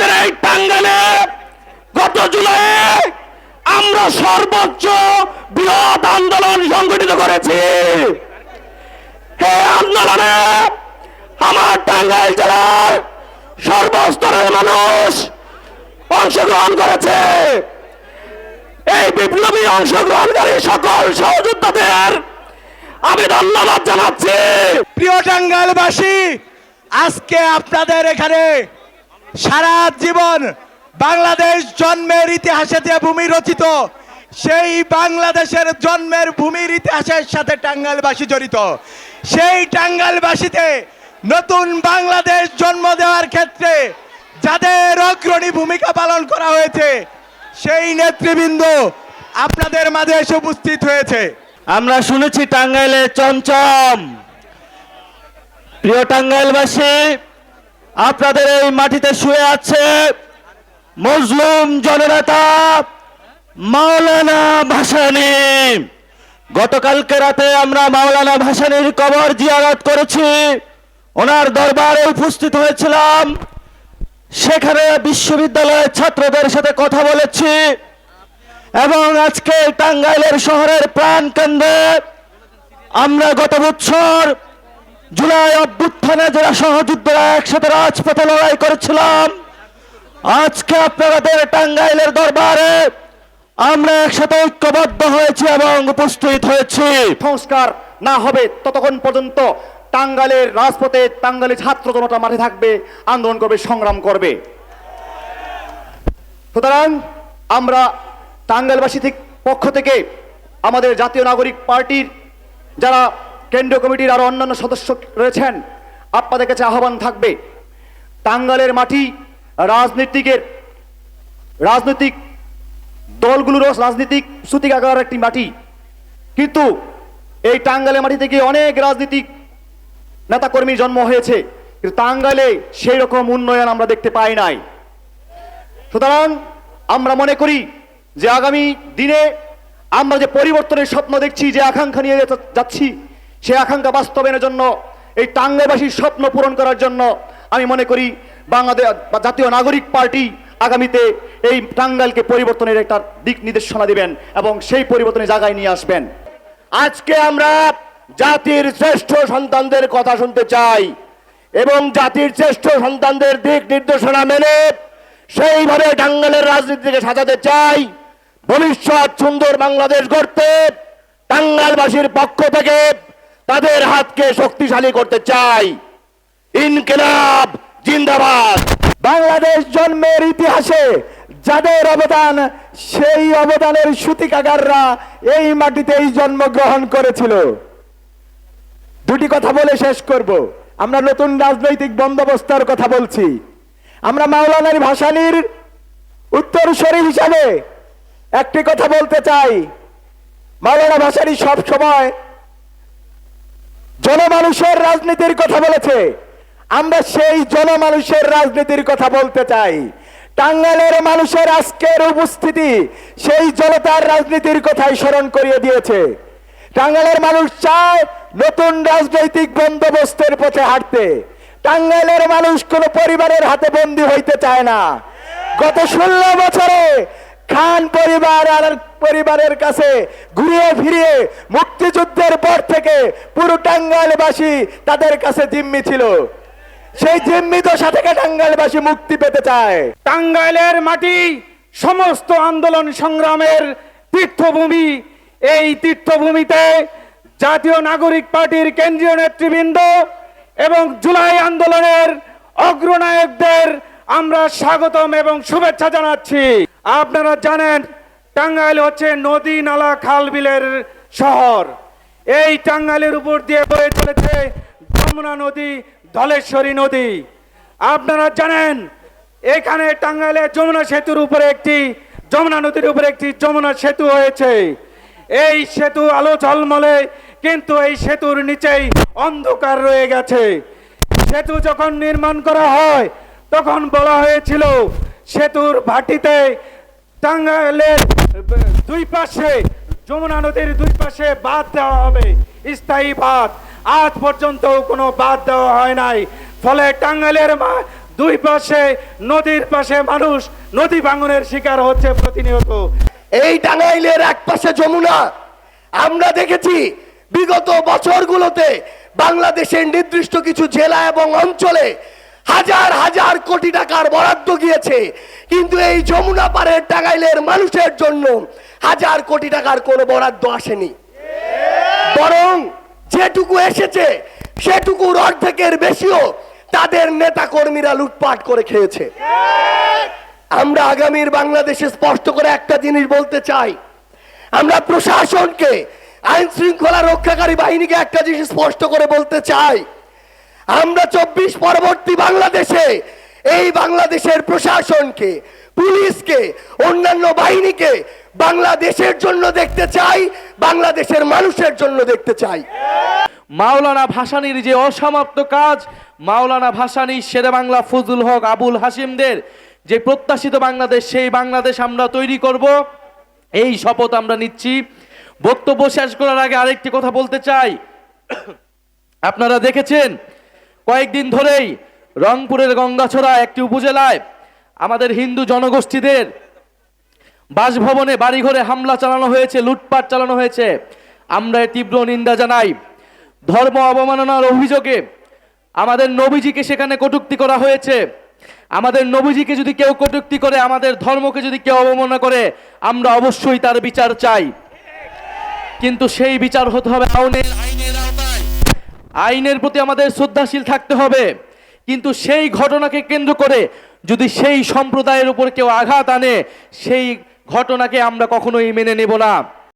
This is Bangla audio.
আমাদের এই টাঙ্গালে গত জুলাইয়ে আমরা সর্বোচ্চ বৃহৎ আন্দোলন সংগঠিত করেছি। এই আন্দোলনে আমার টাঙ্গাইল জেলার সর্বস্তরের মানুষ অংশগ্রহণ করেছে। এই বিপ্লবী অংশগ্রহণকারী সকল সহযোদ্ধাদের আমি ধন্যবাদ জানাচ্ছি। প্রিয় টাঙ্গাইলবাসী, আজকে আপনাদের এখানে সারা জীবন বাংলাদেশ জন্মের ইতিহাসে যে ভূমি রচিত, সেই বাংলাদেশের জন্মের ভূমির ইতিহাসের সাথে টাঙ্গাইলবাসী জড়িত। সেই টাঙ্গাইলবাসীতে নতুন বাংলাদেশ জন্ম দেওয়ার ক্ষেত্রে যাদের অগ্রণী ভূমিকা পালন করা হয়েছে, সেই নেতৃবৃন্দ আপনাদের মাঝে এসে উপস্থিত হয়েছে। আমরা শুনেছি টাঙ্গাইলে চমচম। প্রিয় টাঙ্গাইলবাসী আপনাদের এই মাটিতে শুয়ে আছে মজলুম জননেতা মাওলানা ভাসানী। গতকালকে রাতে আমরা মাওলানা ভাসানীর কবর জিয়ারত করেছি। ওনার দরবারে উপস্থিত হয়েছিলাম। সেখানে বিশ্ববিদ্যালয়ের ছাত্রদের সাথে কথা বলেছি এবং আজকে টাঙ্গাইলের শহরের প্রাণ কেন্দ্রে আমরা গত বছর জুলাই অভ্যুত্থানে যারা সহযুদ্ধরা একসাথে রাজপথে লড়াই করেছিলাম, আজকে আপনাদের টাঙ্গাইলের দরবারে আমরা একসাথে ঐক্যবদ্ধ হয়েছি এবং উপস্থিত হয়েছি। সংস্কার না হবে ততক্ষণ পর্যন্ত টাঙ্গালের রাজপথে টাঙ্গালি ছাত্র জনতা মাঠে থাকবে, আন্দোলন করবে, সংগ্রাম করবে। সুতরাং আমরা টাঙ্গাইলবাসী থেকে পক্ষ থেকে আমাদের জাতীয় নাগরিক পার্টির যারা কেন্দ্রীয় কমিটির আরও অন্যান্য সদস্য রয়েছেন। আপনাদের কাছে আহ্বান থাকবে, টাঙ্গালের মাটি রাজনীতিকের, রাজনৈতিক দলগুলোরও রাজনীতিক সুতিকাগার একটি মাটি। কিন্তু এই টাঙ্গালের মাটি থেকে অনেক রাজনীতিক নেতাকর্মীর জন্ম হয়েছে, কিন্তু টাঙ্গাইলে সেই রকম উন্নয়ন আমরা দেখতে পাই নাই। সুতরাং আমরা মনে করি যে আগামী দিনে আমরা যে পরিবর্তনের স্বপ্ন দেখছি, যে আকাঙ্ক্ষা নিয়ে যাচ্ছি সেই আকাঙ্ক্ষা বাস্তবায়নের জন্য, এই টাঙ্গাইবাসীর স্বপ্ন পূরণ করার জন্য আমি মনে করি বাংলাদেশ জাতীয় নাগরিক পার্টি আগামীতে এই টাঙ্গাইলকে পরিবর্তনের একটা দিক নির্দেশনা দিবেন এবং সেই পরিবর্তনের জায়গায় নিয়ে আসবেন। আজকে আমরা জাতির শ্রেষ্ঠ সন্তানদের কথা শুনতে চাই এবং জাতির শ্রেষ্ঠ সন্তানদের দিক নির্দেশনা মেনে সেইভাবে টাঙ্গালের রাজনীতিকে সাজাতে চাই। ভবিষ্যৎ সুন্দর বাংলাদেশ গড়তে টাঙ্গালবাসীর পক্ষ থেকে তাদের হাতকে শক্তিশালী করতে চাই। ইনকিলাব, জিন্দাবাদ। বাংলাদেশ জন্মের ইতিহাসে যাদের অবদান, সেই অবদানের সুতিকাগাররা এই মাটিতেই জন্মগ্রহণ করেছিল। দুটি কথা বলে শেষ করব। আমরা নতুন রাজনৈতিক বন্দোবস্তের কথা বলছি। আমরা মাওলানার ভাসানির উত্তরসূরি হিসাবে একটি কথা বলতে চাই। মাওলানা ভাসানি সব সময় জনমানুষের রাজনীতির কথা বলেছে। আমরা সেই জনমানুষের রাজনীতির কথা বলতে চাই। টাঙ্গাইলের মানুষের আজকের উপস্থিতি সেই জনতার রাজনীতির কথাই স্মরণ করিয়ে দিয়েছে। টাঙ্গাইলের মানুষ চায় নতুন রাজনৈতিক বন্দোবস্তের পথে হাঁটতে। টাঙ্গাইলের মানুষ কোন পরিবারের হাতে বন্দী হইতে চায় না। গত ষোলো বছরে খান পরিবার আর পরিবারের কাছে ঘুরিয়ে ফিরিয়ে মুক্তিযুদ্ধের পর থেকে পুরো টাঙ্গাইলবাসী তাদের কাছে জিম্মি ছিল। সেই জিম্মি দশা থেকে টাঙ্গাইলবাসী মুক্তি পেতে চায়। টাঙ্গাইলের মাটি, সমস্ত আন্দোলন সংগ্রামের তীর্থভূমি। এই তীর্থভূমিতে জাতীয় নাগরিক পার্টির কেন্দ্রীয় নেতৃবৃন্দ এবং জুলাই আন্দোলনের অগ্রনায়কদের আমরা স্বাগতম এবং শুভেচ্ছা জানাচ্ছি। আপনারা জানেন, টাঙ্গাইল হচ্ছে নদী নালা খাল বিলের শহর। এই টাঙ্গাইলের উপর দিয়ে বয়ে চলেছে যমুনা নদী, ধলেশ্বরী নদী। আপনারা জানেন, এখানে টাঙ্গাইলে যমুনা সেতুর উপরে একটি, যমুনা নদীর উপরে একটি যমুনা সেতু হয়েছে। এই সেতু আলো ঝলমলে, কিন্তু এই সেতুর নিচেই অন্ধকার রয়ে গেছে। সেতু যখন নির্মাণ করা হয়, তখন বলা হয়েছিল, সেতুর ভাটিতে টাঙ্গাইলের, দুই পাশে, যমুনা নদীর দুই পাশে বাঁধ দেওয়া হবে। স্থায়ী বাঁধ। আজ পর্যন্ত কোনো বাদ দেওয়া হয় নাই। ফলে টাঙ্গাইলের দুই পাশে, নদীর পাশে মানুষ নদী ভাঙনের শিকার হচ্ছে প্রতিনিয়ত। এই টাঙ্গাইলের এক পাশে যমুনা। আমরা দেখেছি বিগত বছরগুলোতে বাংলাদেশের নির্দিষ্ট কিছু জেলা এবং অঞ্চলে হাজার হাজার কোটি টাকার বরাদ্দ গিয়েছে। কিন্তু এই যমুনা পাড়ের টাঙ্গাইলের মানুষের জন্য হাজার কোটি টাকার কোনো বরাদ্দ আসেনি। বরং যেটুকু এসেছে, সেটুকুর অর্ধেকের বেশিও তাদের নেতা কর্মীরা লুটপাট করে খেয়েছে। আমরা আগামীর বাংলাদেশে স্পষ্ট করে একটা জিনিস বলতে চাই। আমরা প্রশাসনকে আইন শৃঙ্খলা রক্ষাকারী বাহিনীকে একটা জিনিস স্পষ্ট করে বলতে চাই। আমরা চব্বিশ পরবর্তী বাংলাদেশে, এই বাংলাদেশের প্রশাসনকে, পুলিশকে, অন্যান্য বাহিনীকে বাংলাদেশের জন্য দেখতে চাই, বাংলাদেশের মানুষের জন্য দেখতে চাই। মাওলানা ভাসানীর যে অসমাপ্ত কাজ, মাওলানা ভাসানী শেরে বাংলা ফজল হক, আবুল হাসিমদের যে প্রত্যাশিত বাংলাদেশ, সেই বাংলাদেশ আমরা তৈরি করব। এই শপথ আমরা নিচ্ছি। বক্তব্য শেষ করার আগে আরেকটি কথা বলতে চাই। আপনারা দেখেছেন কয়েকদিন ধরেই রংপুরের গঙ্গাছড়া একটি উপজেলায় আমাদের হিন্দু জনগোষ্ঠীদের বাসভবনে বাড়িঘরে হামলা চালানো হয়েছে, লুটপাট চালানো হয়েছে। আমরা তীব্র নিন্দা জানাই। ধর্ম অবমাননার অভিযোগে আমাদের নবীজিকে সেখানে কটূক্তি করা হয়েছে। আমাদের নবীজিকে যদি কেউ কটূক্তি করে, আমাদের ধর্মকে যদি কেউ অবমাননা করে, আমরা অবশ্যই তার বিচার চাই। কিন্তু সেই বিচার হতে হবে আইনের আইনের আইনের প্রতি আমাদের শ্রদ্ধাশীল থাকতে হবে। কিন্তু সেই ঘটনাকে কেন্দ্র করে যদি সেই সম্প্রদায়ের উপর কেউ আঘাত আনে, সেই ঘটনাকে আমরা কখনোই মেনে নেব না।